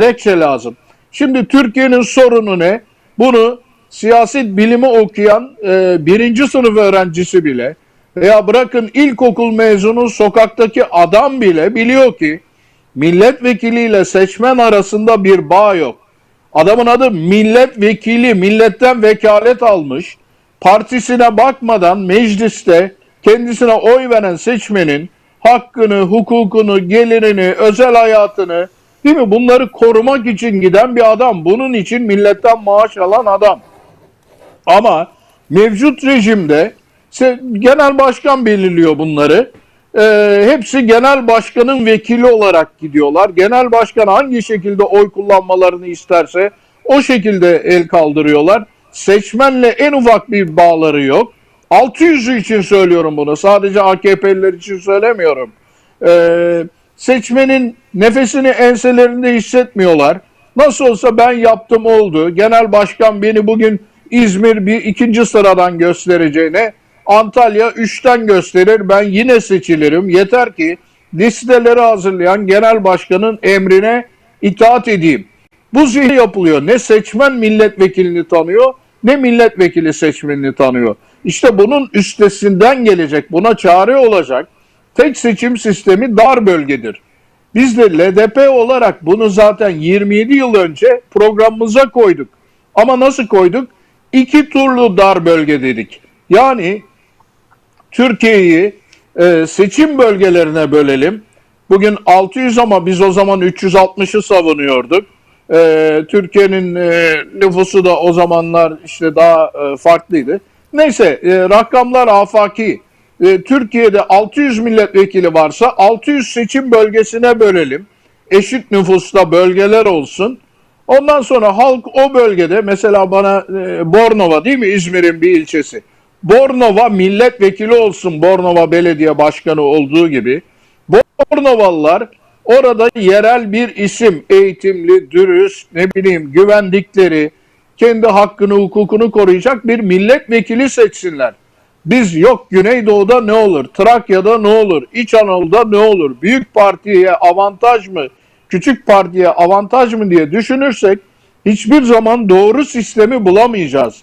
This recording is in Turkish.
gerekçe lazım. Şimdi Türkiye'nin sorunu ne? Bunu siyaset bilimi okuyan e, birinci sınıf öğrencisi bile veya bırakın ilkokul mezunu sokaktaki adam bile biliyor ki milletvekiliyle seçmen arasında bir bağ yok. Adamın adı milletvekili, milletten vekalet almış. Partisine bakmadan mecliste kendisine oy veren seçmenin hakkını, hukukunu, gelirini, özel hayatını değil mi? Bunları korumak için giden bir adam. Bunun için milletten maaş alan adam. Ama mevcut rejimde genel başkan belirliyor bunları. Ee, hepsi genel başkanın vekili olarak gidiyorlar. Genel başkan hangi şekilde oy kullanmalarını isterse o şekilde el kaldırıyorlar. Seçmenle en ufak bir bağları yok. 600'ü için söylüyorum bunu. Sadece AKP'liler için söylemiyorum. Ee, seçmenin nefesini enselerinde hissetmiyorlar. Nasıl olsa ben yaptım oldu. Genel başkan beni bugün İzmir bir ikinci sıradan göstereceğine Antalya 3'ten gösterir. Ben yine seçilirim. Yeter ki listeleri hazırlayan genel başkanın emrine itaat edeyim. Bu zihin yapılıyor. Ne seçmen milletvekilini tanıyor ne milletvekili seçmenini tanıyor. İşte bunun üstesinden gelecek, buna çare olacak tek seçim sistemi dar bölgedir. Biz de LDP olarak bunu zaten 27 yıl önce programımıza koyduk. Ama nasıl koyduk? İki turlu dar bölge dedik. Yani Türkiye'yi e, seçim bölgelerine bölelim. Bugün 600 ama biz o zaman 360'ı savunuyorduk. E, Türkiye'nin e, nüfusu da o zamanlar işte daha e, farklıydı. Neyse e, rakamlar afaki. E, Türkiye'de 600 milletvekili varsa 600 seçim bölgesine bölelim. Eşit nüfusta bölgeler olsun. Ondan sonra halk o bölgede mesela bana e, Bornova değil mi İzmir'in bir ilçesi. Bornova milletvekili olsun Bornova belediye başkanı olduğu gibi. Bornovalılar orada yerel bir isim eğitimli, dürüst, ne bileyim güvendikleri, kendi hakkını, hukukunu koruyacak bir milletvekili seçsinler. Biz yok Güneydoğu'da ne olur, Trakya'da ne olur, İç Anadolu'da ne olur, büyük partiye avantaj mı, küçük partiye avantaj mı diye düşünürsek hiçbir zaman doğru sistemi bulamayacağız.